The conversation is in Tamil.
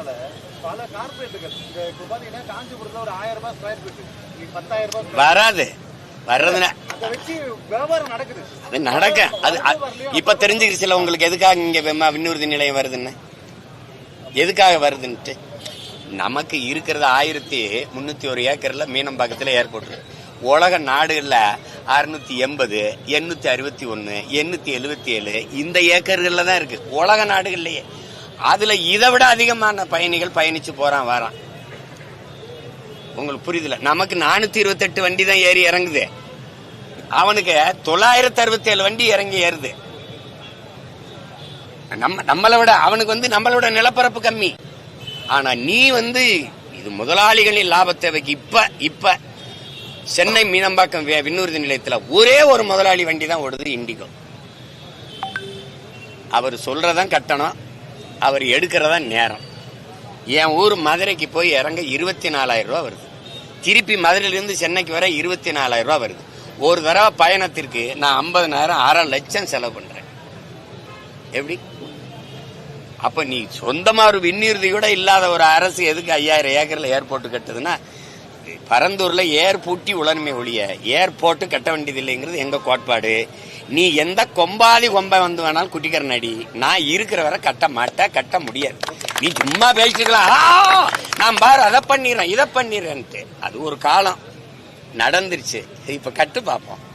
வந்ததுனால பல கார்பரேட்டுகள் இப்ப பாத்தீங்கன்னா காஞ்சிபுரத்துல ஒரு ஆயிரம் ரூபாய் ஸ்கொயர் ஃபீட் பத்தாயிரம் ரூபாய் வராது. வர்றதுனா. அதை நடக்க. அது இப்ப தெரிஞ்சுக்கிச்சுல உங்களுக்கு எதுக்காக இங்க விண்ணூர்தி நிலையம் வருதுன்னு? எதுக்காக வருதுன்ட்டு? நமக்கு இருக்கிறது ஆயிரத்தி முன்னூத்தி ஒரு ஏக்கர்ல மீனம்பாக்கத்துல ஏர்போர்ட் உலக நாடுகள்ல அறுநூத்தி எண்பது எண்ணூத்தி அறுபத்தி ஒன்னு எண்ணூத்தி எழுபத்தி ஏழு இந்த ஏக்கர்கள்ல தான் இருக்கு. உலக நாடுகள்லயே. அதுல இதை விட அதிகமான பயணிகள் பயணிச்சு போறான் வரான். உங்களுக்கு புரியுதுல? நமக்கு நானூத்தி இருபத்தெட்டு வண்டி தான் ஏறி இறங்குது. அவனுக்கு தொள்ளாயிரத்தி அறுபத்தி ஏழு வண்டி இறங்கி ஏறுது. நம்ம நம்மளை விட அவனுக்கு வந்து நம்மளோட நிலப்பரப்பு கம்மி. ஆனா நீ வந்து இது முதலாளிகளின் லாப தேவைக்கு இப்ப இப்ப சென்னை மீனம்பாக்கம் விண்ணூர்தி நிலையத்துல ஒரே ஒரு முதலாளி வண்டி தான் ஓடுது இண்டிகோ. அவர் சொல்றதான் கட்டணம். அவர் எடுக்கிறதா நேரம். என் ஊர் மதுரைக்கு போய் இறங்க இருபத்தி நாலாயிரம் ரூபா வருது. திருப்பி மதுரையிலிருந்து சென்னைக்கு வர இருபத்தி நாலாயிரம் ரூபாய் வருது. ஒரு தடவை பயணத்திற்கு நான் ஐம்பதனாயிரம் அரை லட்சம் செலவு பண்றேன். எப்படி? அப்ப நீ சொந்தமா ஒரு விண்ணீர்தி கூட இல்லாத ஒரு அரசு எதுக்கு ஐயாயிரம் ஏக்கர்ல ஏர்போர்ட் கட்டுதுன்னா பரந்தூர்ல ஏர் பூட்டி உளன்மை ஒழிய ஏர் போட்டு கட்ட வேண்டியது இல்லைங்கிறது எங்க கோட்பாடு? நீ எந்த கொம்பாதி கொம்பை வந்து வேணாலும் குட்டிக்கிற அடி நான் இருக்கிற வரை கட்ட மாட்டேன் கட்ட முடியாது. நீ சும்மா பேசிக்கலாம் நான் பாரு அதை பண்ணிடுறேன் இதை பண்ணிடுறேன்ட்டு. அது ஒரு காலம். நடந்துருச்சு. இப்ப கட்டு பார்ப்போம்.